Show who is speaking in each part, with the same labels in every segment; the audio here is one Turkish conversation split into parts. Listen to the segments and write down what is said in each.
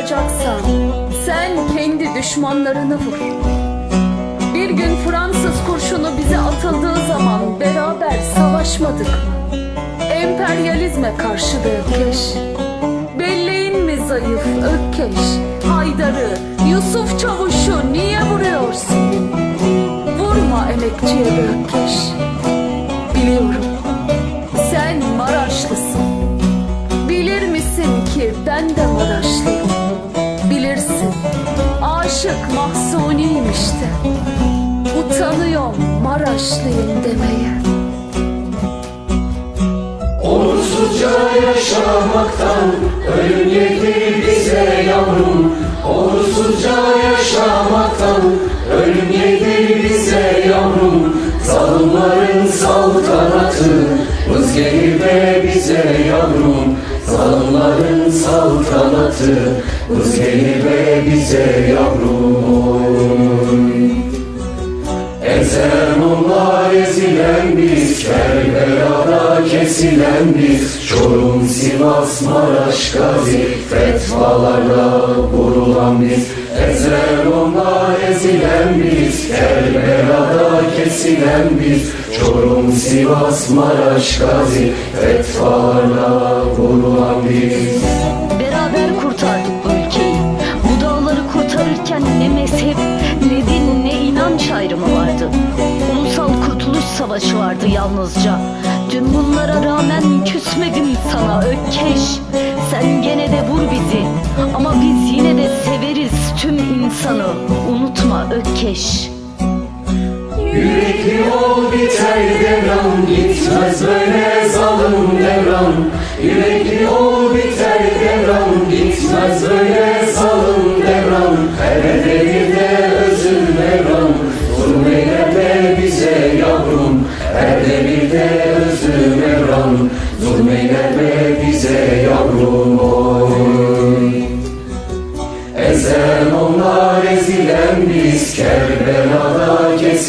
Speaker 1: vurulacaksan sen kendi düşmanlarını vur. Bir gün Fransız kurşunu bize atıldığı zaman beraber savaşmadık mı? Emperyalizme karşı ökkeş. Belleğin mi zayıf ökkeş? Haydar'ı, Yusuf Çavuş'u niye vuruyorsun? Vurma emekçiye ökkeş. Biliyorum sen Maraşlısın. Bilir misin ki ben de Maraşlıyım. Aşık mahzuniyim işte. Utanıyorum Maraşlıyım demeye.
Speaker 2: Onursuzca yaşamaktan ölüm yedir bize yavrum Onursuzca yaşamaktan ölüm yedir bize yavrum Zalimlerin saltanatı hız gelir bize yavrum Zalimlerin saltanatı hız gelir be bize yavrum. Ezen ezilen biz Kerbela'da kesilen biz Çorum, Sivas, Maraş, Gazi Fetvalarla vurulan biz. Ezen ezilen biz Kerbela'da kesilen biz Çorum, Sivas, Maraş, Gazi Fetvalarla vurulan biz
Speaker 3: Beraber kurtardık ülkeyi. Bu dağları kurtarırken ne mezhep, ne din, ne inanç ayrımı vardı. Ulusal kurtuluş savaşı vardı yalnızca. Tüm bunlara rağmen küsmedim sana ökkeş. Sen gene de vur bizi. Ama biz yine de severiz tüm insanı. Unutma ökkeş.
Speaker 2: Yürekli ol biter devran Gitmez böyle zalim devran. Yürekli ol biter devran Gitmez böyle zalim devran. Her devirde özüm devran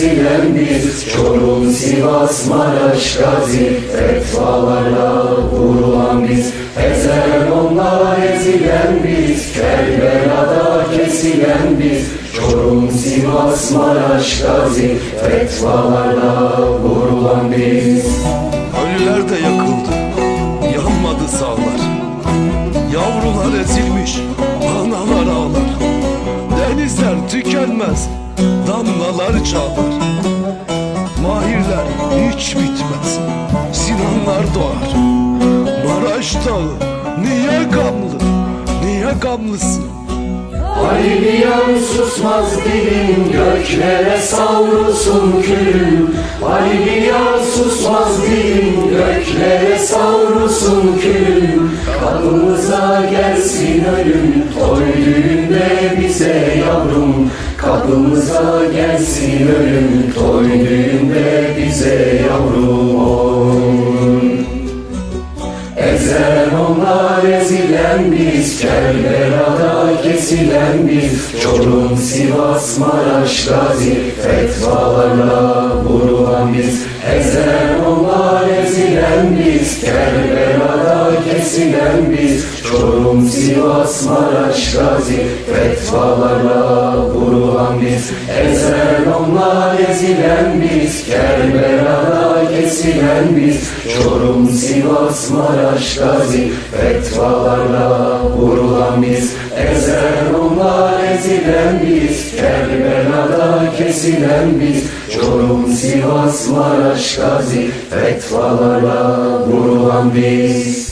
Speaker 2: Kesilen biz Çorum, Sivas, Maraş, Gazi Fetvalarla vurulan biz Ezen onlar ezilen biz Kerbela'da kesilen biz Çorum, Sivas, Maraş, Gazi Fetvalarla vurulan biz
Speaker 4: Ölüler de yakıldı, yanmadı sağlar. Yavrular ezilmiş, analar ağlar. Denizler tükenmez, damlalar çağlar. Mahirler hiç bitmez, Sinanlar doğar. Maraş dağı niye gamlı, niye gamlısın?
Speaker 2: Aliyan susmaz dilin göklere savrulsun külüm Aliyan susmaz dilin göklere savrulsun külüm Kapımıza gelsin ölüm toy düğünde bize yavrum Kapımıza gelsin ölüm toy düğünde bize yavrum. Ezen onlar ezilen biz Kerbela'da kesilen biz Çorum, Sivas, Maraş, Gazi Fetvalarla vurulan biz Ezen onlar ezilen biz Kerbela'da kesilen biz Çorum, Sivas, Maraş, Gazi Fetvalarla vurulan biz. Ezen onlar ezilen biz Kerbela'da kesilen biz. Çorum, Sivas, Maraş, Gazi Fetvalarla vurulan biz. Ezen onlar ezilen biz Kerbela'da kesilen biz. Çorum, Sivas, Maraş, Gazi Fetvalarla vurulan biz